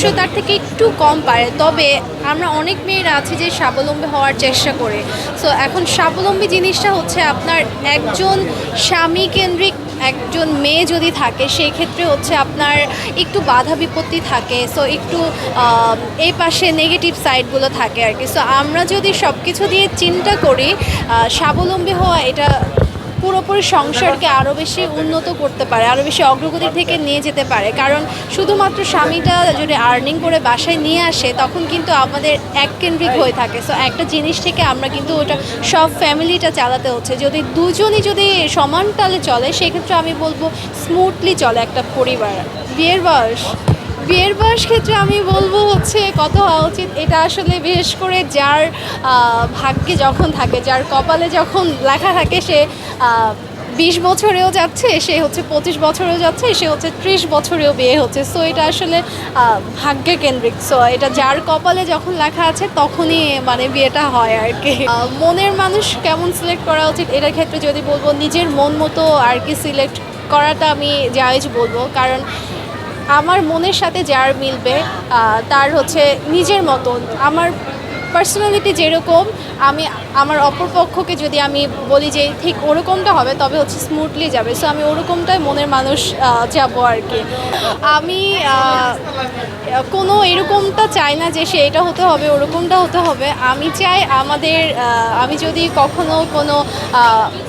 সে তার থেকে একটু কম পারে, তবে আমরা অনেক মেয়েরা আছে যে স্বাবলম্বী হওয়ার চেষ্টা করে। সো এখন স্বাবলম্বী জিনিসটা হচ্ছে আপনার একজন স্বামী কেন্দ্রিক একজন মেয়ে যদি থাকে, সেই ক্ষেত্রে হচ্ছে আপনার একটু বাধা বিপত্তি থাকে সো একটু এই পাশে নেগেটিভ সাইডগুলো থাকে আর কি। সো আমরা যদি সব কিছু দিয়ে চিন্তা করি স্বাবলম্বী হওয়া এটা পুরোপুরি সংসারকে আরও বেশি উন্নত করতে পারে আরও বেশি অগ্রগতির থেকে নিয়ে যেতে পারে। কারণ শুধুমাত্র স্বামীটা যদি আর্নিং করে বাসায় নিয়ে আসে তখন কিন্তু আমাদের এক কেন্দ্রিক হয়ে থাকে। সো একটা জিনিস থেকে আমরা কিন্তু ওটা সব ফ্যামিলিটা চালাতে হচ্ছে। যদি দুজনই যদি সমান তালে চলে সেক্ষেত্রে আমি বলব স্মুথলি চলে একটা পরিবার। বিয়ের বয়স? বিয়ের বয়স ক্ষেত্রে আমি বলব হচ্ছে কত হওয়া উচিত। এটা আসলে বিশেষ করে যার ভাগ্যে যখন থাকে, যার কপালে যখন লেখা থাকে, সে বিশ বছরেও যাচ্ছে, সে হচ্ছে পঁচিশ বছরেও যাচ্ছে, সে হচ্ছে ত্রিশ বছরেও বিয়ে হচ্ছে। সো এটা আসলে ভাগ্যে কেন্দ্রিক। সো এটা যার কপালে যখন লেখা আছে, তখনই মানে বিয়েটা হয় আর কি। মনের মানুষ কেমন সিলেক্ট করা উচিত? এটার ক্ষেত্রে যদি বলব, নিজের মন মতো আর কি সিলেক্ট করাটা আমি জায়েজ বলব। কারণ আমার মনের সাথে যার মিলবে তার হচ্ছে নিজের মতন। আমার পার্সোনালিটি যেরকম আমি, আমার অপরপক্ষকে যদি আমি বলি যে ঠিক ওরকমটা হবে, তবে হচ্ছে স্মুথলি যাবে। সো আমি ওরকমটাই মনের মানুষ যাব আর কি। আমি কোনো এরকমটা চাই না যে সে এটা হতে হবে, ওরকমটা হতে হবে। আমি চাই আমাদের আমি যদি কখনো কোনো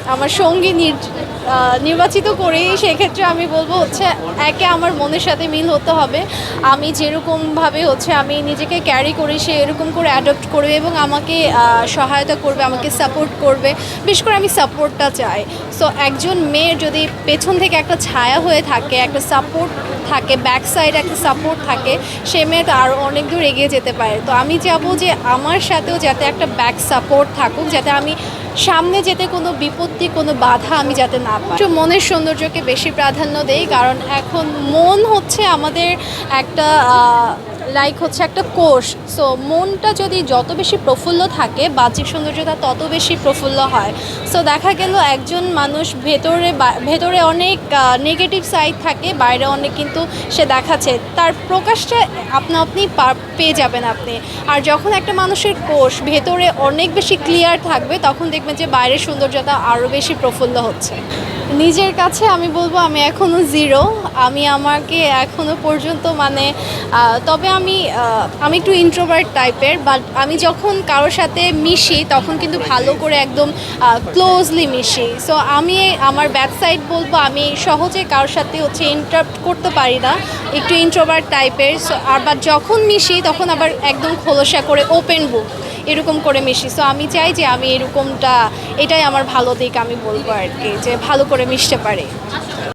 আমার সঙ্গী নির- নির্বাচিত করি সেক্ষেত্রে আমি বলব হচ্ছে একে আমার মনের সাথে মিল হতে হবে। আমি যেরকমভাবে হচ্ছে আমি নিজেকে ক্যারি করি, সে এরকম করে অ্যাডপ্ট করবে এবং আমাকে সহায়তা করবে, আমাকে সাপোর্ট করবে। বিশেষ করে আমি সাপোর্টটা চাই। সো একজন মেয়ের যদি পেছন থেকে একটা ছায়া হয়ে থাকে, একটা সাপোর্ট থাকে ব্যাক সাইড একটা সাপোর্ট থাকে, সে মেয়েটা আরও অনেক দূর এগিয়ে যেতে পারে। তো আমি চাবো যে আমার সাথেও যাতে একটা ব্যাক সাপোর্ট থাকুক, যাতে আমি সামনে যেতে কোনো বিপত্তি, কোনো বাধা আমি যাতে না পাই। একটু মনের সৌন্দর্যকে বেশি প্রাধান্য দেই, কারণ এখন মন হচ্ছে আমাদের একটা লাইক হচ্ছে একটা কোষ। সো মনটা যদি যত বেশি প্রফুল্ল থাকে, বাহ্যিক সৌন্দর্যতা তত বেশি প্রফুল্ল হয়। সো দেখা গেল একজন মানুষ ভেতরে ভেতরে অনেক নেগেটিভ সাইড থাকে, বাইরে অনেক কিন্তু সে দেখাচ্ছে। তার প্রকাশটা আপনা আপনি পেয়ে যাবেন আপনি। আর যখন একটা মানুষের কোষ ভেতরে অনেক বেশি ক্লিয়ার থাকবে, তখন দেখবেন যে বাইরের সৌন্দর্যতা আরও বেশি প্রফুল্ল হচ্ছে। নিজের কাছে আমি বলব আমি এখনও জিরো আমি আমাকে এখনও পর্যন্ত মানে তবে আমি আমি একটু ইন্ট্রোভার্ট টাইপের বাট আমি যখন কারোর সাথে মিশি, তখন কিন্তু ভালো করে একদম ক্লোজলি মিশি। সো আমি আমার ব্যাক সাইড বলব, আমি সহজে কারোর সাথে হচ্ছে ইন্টারাপ্ট করতে পারি না, একটু ইন্ট্রোভার্ট টাইপের সো আর বাট যখন মিশি, তখন আবার একদম খোলসা করে ওপেন বুক এরকম করে মিশি। সো আমি চাই যে আমি এরকমটা, এটাই আমার ভালো দিক আমি বলব আর কি, যে ভালো করে মিশতে পারি।